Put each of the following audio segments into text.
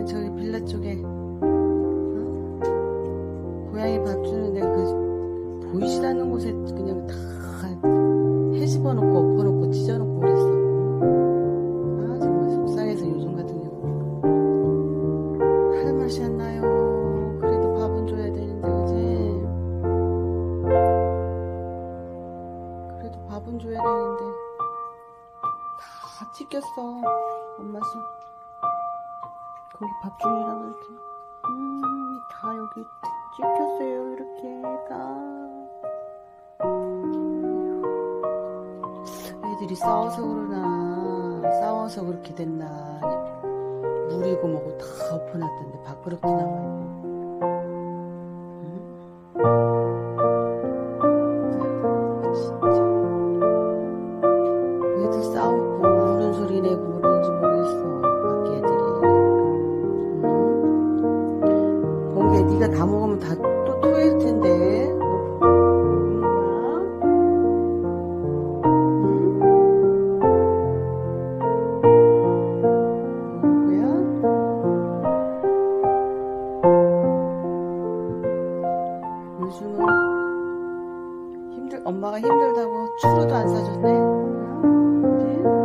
또 저기 빌라 쪽에 어? 고양이 밥 주는 데 그 보이지도 않는 곳에 그냥 다 해집어 놓고 엎어 놓고 찢어 놓고 그랬어. 아 정말 속상해서 요즘 같은 경우 할 맛이 안 나요. 그래도 밥은 줘야 되는데 그지? 그래도 밥은 줘야 되는데 다 찢겼어. 엄마 손. 거기 밥 중이라고 이렇게. 음, 다 여기 찢겼어요. 이렇게 다. 애들이 싸워서 그러나 싸워서 그렇게 됐나 물이고 뭐고 다 엎어놨던데 밥그릇도 남아있고 요즘은 힘들 엄마가 힘들다고 추루도 안 사줬네. 응?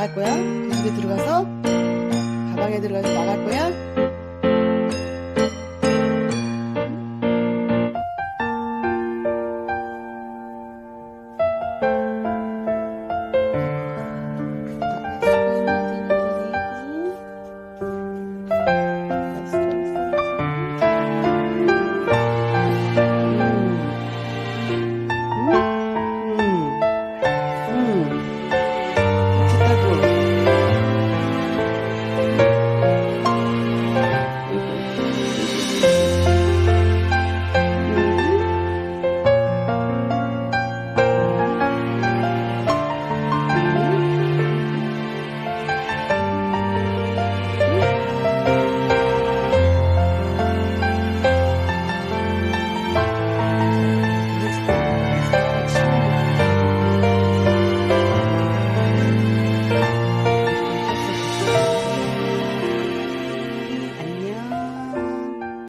나갈 거야? 그 집에 들어가서 가방에 들어가서 나갈 거야?